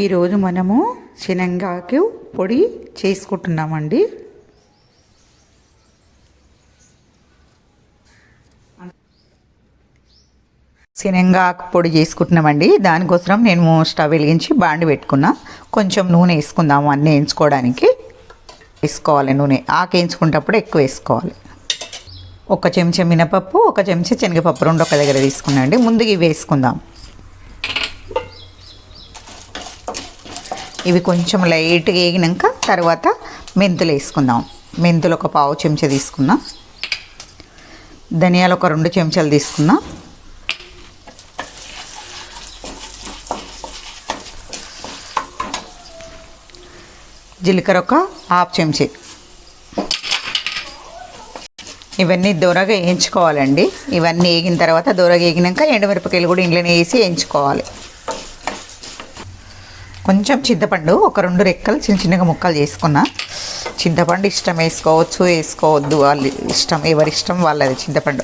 ఈరోజు మనము శనగాకు పొడి చేసుకుంటున్నామండి. శనగాకు పొడి చేసుకుంటున్నామండి. దానికోసం నేను స్టవ్ వెలిగించి బాండి పెట్టుకున్నా. కొంచెం నూనె వేసుకుందాము అన్నీ వేయించుకోవడానికి. వేసుకోవాలి నూనె. ఆకు వేయించుకునేటప్పుడు ఎక్కువ వేసుకోవాలి. ఒక చెంచా మినపప్పు ఒక చెంచా శనగపప్పు రెండు ఒక దగ్గర తీసుకున్నాండి. ముందుగా ఇవి వేసుకుందాం. ఇవి కొంచెం లైట్గా వేగినాక తర్వాత మెంతులు వేసుకుందాం. మెంతులు ఒక పావు చెంచా తీసుకుందాం ధనియాలు ఒక రెండు చెంచాలు తీసుకుందాం జీలకర్ర ఒక హాఫ్ చెంచే. ఇవన్నీ దొరగా వేయించుకోవాలండి. ఇవన్నీ వేగిన తర్వాత దొరగా వేగినాక ఎండుమిరపకాయలు కూడా ఇంట్లోనే వేసి వేయించుకోవాలి. కొంచెం చింతపండు ఒక రెండు రెక్కలు చిన్న చిన్నగా ముక్కలు చేసుకున్నా. చింతపండు ఇష్టం వేసుకోవచ్చు వేసుకోవద్దు. వాళ్ళు ఇష్టం ఎవరి ఇష్టం వాళ్ళది చింతపండు.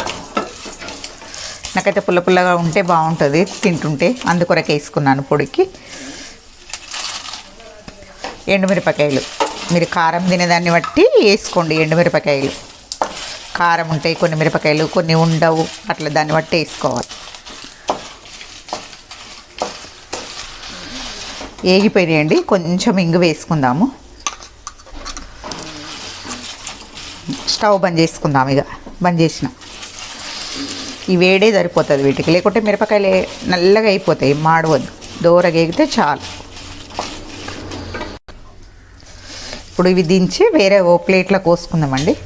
నాకైతే పుల్ల పుల్లగా ఉంటే బాగుంటుంది తింటుంటే. అందుకొరకు వేసుకున్నాను పొడికి. ఎండుమిరపకాయలు. మీరు కారం తినేదాన్ని బట్టి వేసుకోండి ఎండుమిరపకాయలు. కారం ఉంటాయి కొన్ని మిరపకాయలు కొన్ని ఉండవు. అట్లా దాన్ని బట్టి వేసుకోవాలి. ఏగిపోయినాయండి. కొంచెం ఇంగు వేసుకుందాము. స్టవ్ బంద్ చేసుకుందాం ఇక. బంద్ చేసిన. ఈ వేడే సరిపోతుంది వీటికి. లేకుంటే మిరపకాయలు నల్లగా అయిపోతాయి. మాడవద్దు. దూరగా ఎగితే చాలు. ఇప్పుడు ఇవి దించి వేరే ఓ ప్లేట్లో కోసుకుందామండి.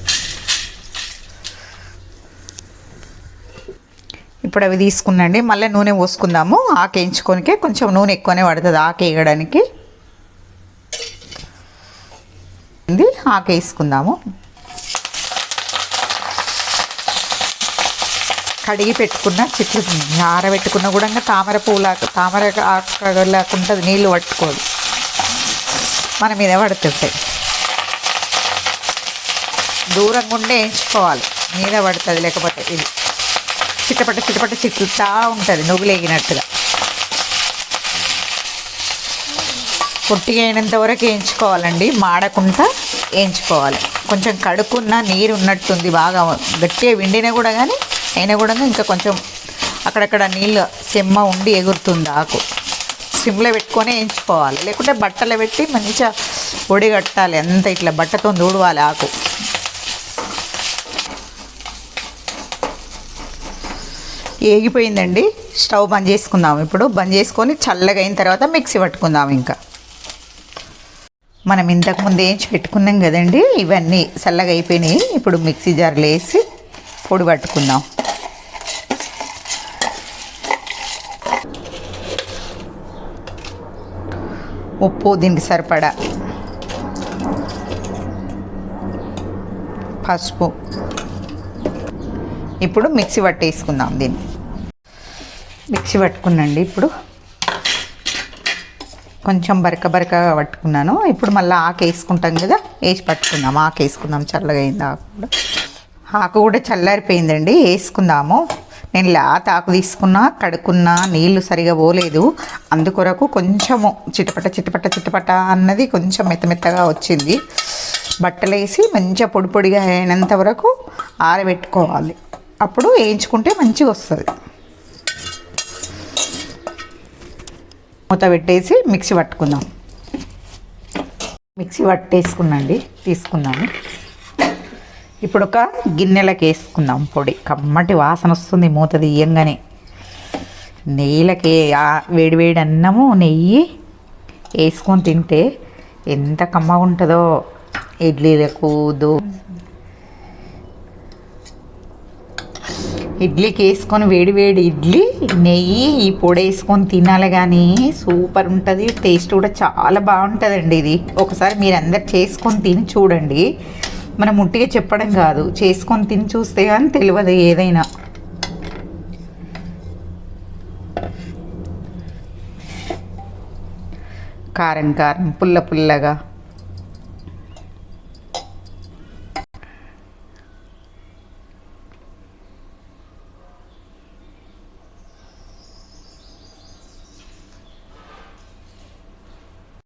ఇప్పుడు అవి తీసుకున్నండి. మళ్ళీ నూనె పోసుకుందాము. ఆకు వేయించుకోనికే కొంచెం నూనె ఎక్కువనే పడుతుంది. ఆకు వేయడానికి. ఆకు వేసుకుందాము. కడిగి పెట్టుకున్న చిట్లు ఆరబెట్టుకున్న కూడా ఇంకా తామర పూలా తామర ఆకు నీళ్ళు పట్టుకోదు మన మీద పడుతుంటాయి. దూరంగా ఉండే వేయించుకోవాలి. మీద పడుతుంది లేకపోతే ఇది. చిట్టపట్ట చిట్టపట్ట చిట్లుతా ఉంటుంది నువ్వులేగినట్టుగా పొట్టిగా అయినంత వరకు వేయించుకోవాలండి మాడకుండా వేయించుకోవాలి కొంచెం కడుక్కున్న నీరు ఉన్నట్టుంది బాగా. గట్టిగా విండినా కూడా కానీ అయినా కూడా ఇంకా కొంచెం అక్కడక్కడ నీళ్ళు చెమ్మ ఉండి ఎగురుతుంది ఆకు. సిమ్లో పెట్టుకొని వేయించుకోవాలి లేకుంటే బట్టలు పెట్టి మంచిగా ఒడిగట్టాలి. అంత ఇట్లా బట్టతో దూడవాలి ఆకు. ఏగిపోయిందండి. స్టవ్ బంద్ చేసుకుందాం ఇప్పుడు. బంద్ చేసుకొని చల్లగా అయిన తర్వాత మిక్సీ పట్టుకుందాం ఇంకా. మనం ఇంతకుముందు వేయించి పెట్టుకున్నాం కదండి? ఇవన్నీ చల్లగా అయిపోయినాయి. ఇప్పుడు మిక్సీ జార్లో వేసి పొడి పట్టుకుందాం. ఉప్పు దీనికి సరిపడా పసుపు. ఇప్పుడు మిక్సీ పట్టేసుకుందాం దీన్ని. మిక్సీ పట్టుకున్నాండి ఇప్పుడు. కొంచెం బరక బరకగా పట్టుకున్నాను. ఇప్పుడు మళ్ళీ ఆకు వేసుకుంటాం కదా వేసి పట్టుకుందాం. ఆకు వేసుకుందాం చల్లగా అయింది ఆకు కూడా. ఆకు కూడా చల్లారిపోయిందండి వేసుకుందాము. నేను లేత ఆకు తీసుకున్నా కడుక్కున్నా నీళ్ళు సరిగా పోలేదు. అందుకొరకు కొంచెము చిటపట చిటపట చిటపట అన్నది కొంచెం మెత్తమెత్తగా వచ్చింది. బట్టలు వేసి మంచిగా పొడి పొడిగా అయినంత వరకు ఆరబెట్టుకోవాలి. అప్పుడు వేయించుకుంటే మంచిగా వస్తుంది. మూత పెట్టేసి మిక్సీ పట్టుకుందాం. మిక్సీ పట్టేసుకున్నాండి తీసుకుందాము ఇప్పుడు ఒక గిన్నెలకు వేసుకుందాం పొడి. కమ్మటి వాసన వస్తుంది మూత తీయంగానే. నెయ్యిలకి వేడివేడి అన్నము నెయ్యి వేసుకొని తింటే ఎంత కమ్మగా ఉంటుందో ఇడ్లీలకు దో ఇడ్లీకి వేసుకొని వేడి వేడి ఇడ్లీ నెయ్యి ఈ పొడి వేసుకొని తినాలి కానీ సూపర్ ఉంటుంది. టేస్ట్ కూడా చాలా బాగుంటుందండి ఇది. ఒకసారి మీరు అందరు చేసుకొని తిని చూడండి. మనం ముట్టిగా చెప్పడం కాదు. చేసుకొని తిని చూస్తే కానీ తెలియదు ఏదైనా. కారం కారం పుల్ల పుల్లగా.